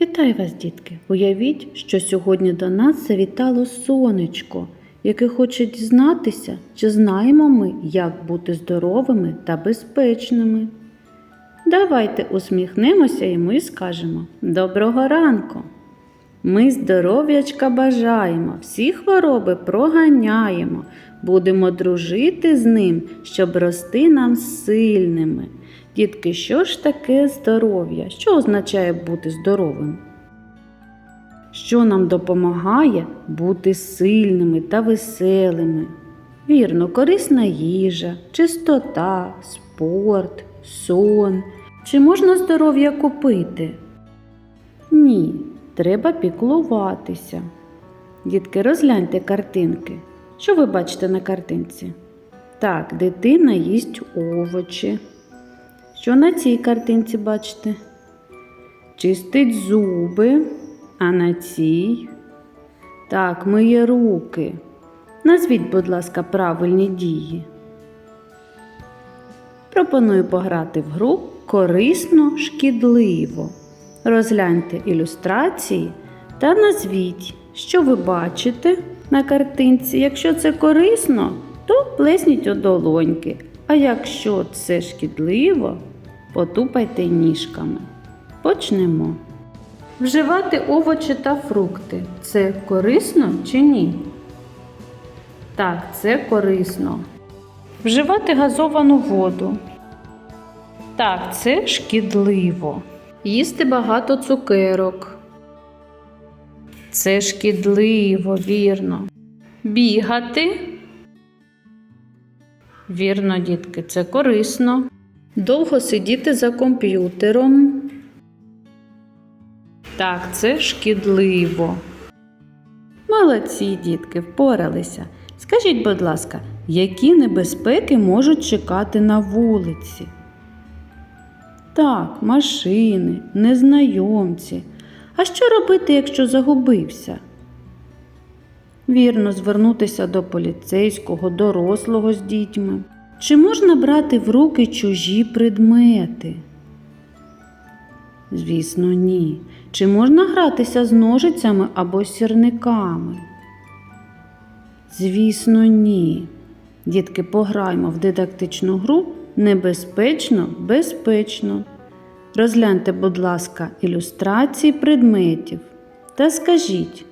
Вітаю вас, дітки! Уявіть, що сьогодні до нас завітало сонечко, яке хоче дізнатися, чи знаємо ми, як бути здоровими та безпечними. Давайте усміхнемося йому і скажемо Доброго ранку! Ми здоров'ячка бажаємо, всі хвороби проганяємо, будемо дружити з ним, щоб рости нам сильними. Дітки, що ж таке здоров'я? Що означає бути здоровим? Що нам допомагає бути сильними та веселими? Вірно, корисна їжа, чистота, спорт, сон. Чи можна здоров'я купити? Ні, треба піклуватися. Дітки, розгляньте картинки. Що ви бачите на картинці? Так, дитина їсть овочі. Що на цій картинці бачите? Чистить зуби, а на цій. Так, миє руки. Назвіть, будь ласка, правильні дії. Пропоную пограти в гру корисно шкідливо. Розгляньте ілюстрації та назвіть, що ви бачите на картинці. Якщо це корисно, то плесніть у долоньки. А якщо це шкідливо, потупайте ніжками. Почнемо. Вживати овочі та фрукти це корисно чи ні? Так, це корисно. Вживати газовану воду. Так, це шкідливо. Їсти багато цукерок. Це шкідливо, вірно. Бігати. Вірно, дітки, це корисно. Довго сидіти за комп'ютером. Так, це шкідливо. Молодці, дітки, впоралися. Скажіть, будь ласка, які небезпеки можуть чекати на вулиці? Так, машини, незнайомці. А що робити, якщо загубився? Вірно, звернутися до поліцейського, дорослого з дітьми. Чи можна брати в руки чужі предмети? Звісно, ні. Чи можна гратися з ножицями або сірниками? Звісно, ні. Дітки, пограймо в дидактичну гру небезпечно, безпечно. Розгляньте, будь ласка, ілюстрації предметів та скажіть,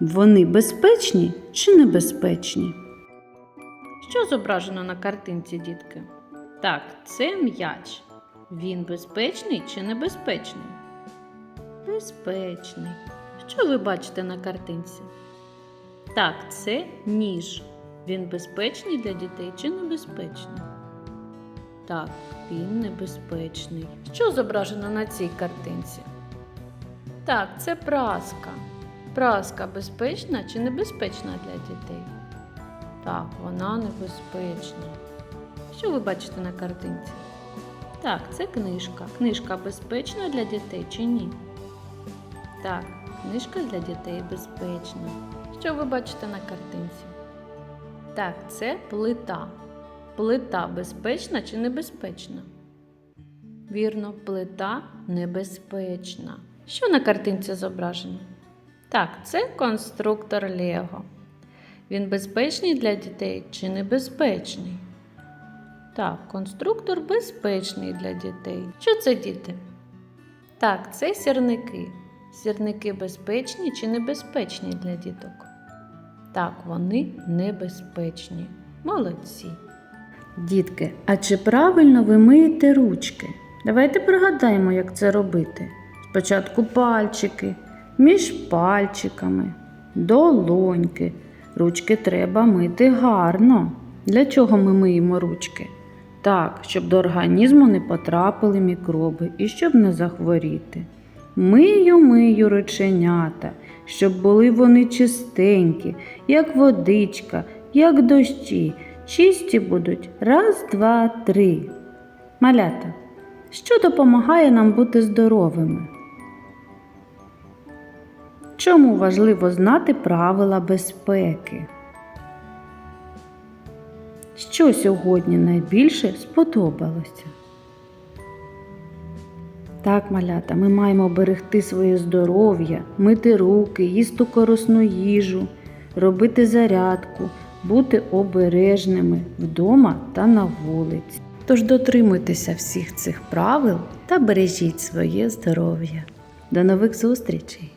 вони безпечні чи небезпечні? Що зображено на картинці, дітки? Так, це м'яч. Він безпечний чи небезпечний? Безпечний. Що ви бачите на картинці? Так, це ніж. Він безпечний для дітей чи небезпечний? Так, він небезпечний. Що зображено на цій картинці? Так, це праска. Праска безпечна чи небезпечна для дітей? Так, вона небезпечна. Що ви бачите на картинці? Так, це книжка. Книжка безпечна для дітей чи ні? Так, книжка для дітей безпечна. Що ви бачите на картинці? Так, це плита. Плита безпечна чи небезпечна? Вірно, плита небезпечна. Що на картинці зображено? Так, це конструктор Лего. Він безпечний для дітей чи небезпечний? Так, конструктор безпечний для дітей. Що це діти? Так, це сірники. Сірники безпечні чи небезпечні для діток? Так, вони небезпечні. Молодці. Дітки, а чи правильно ви миєте ручки? Давайте пригадаємо, як це робити. Спочатку пальчики, між пальчиками, долоньки. Ручки треба мити гарно. Для чого ми миємо ручки? Так, щоб до організму не потрапили мікроби і щоб не захворіти. Мию, мию рученята, щоб були вони чистенькі, як водичка, як дощі. Чисті будуть раз, два, три. Малята, що допомагає нам бути здоровими? Чому важливо знати правила безпеки? Що сьогодні найбільше сподобалося? Так, малята, ми маємо берегти своє здоров'я, мити руки, їсти корисну їжу, робити зарядку, бути обережними вдома та на вулиці. Тож дотримуйтеся всіх цих правил та бережіть своє здоров'я. До нових зустрічей!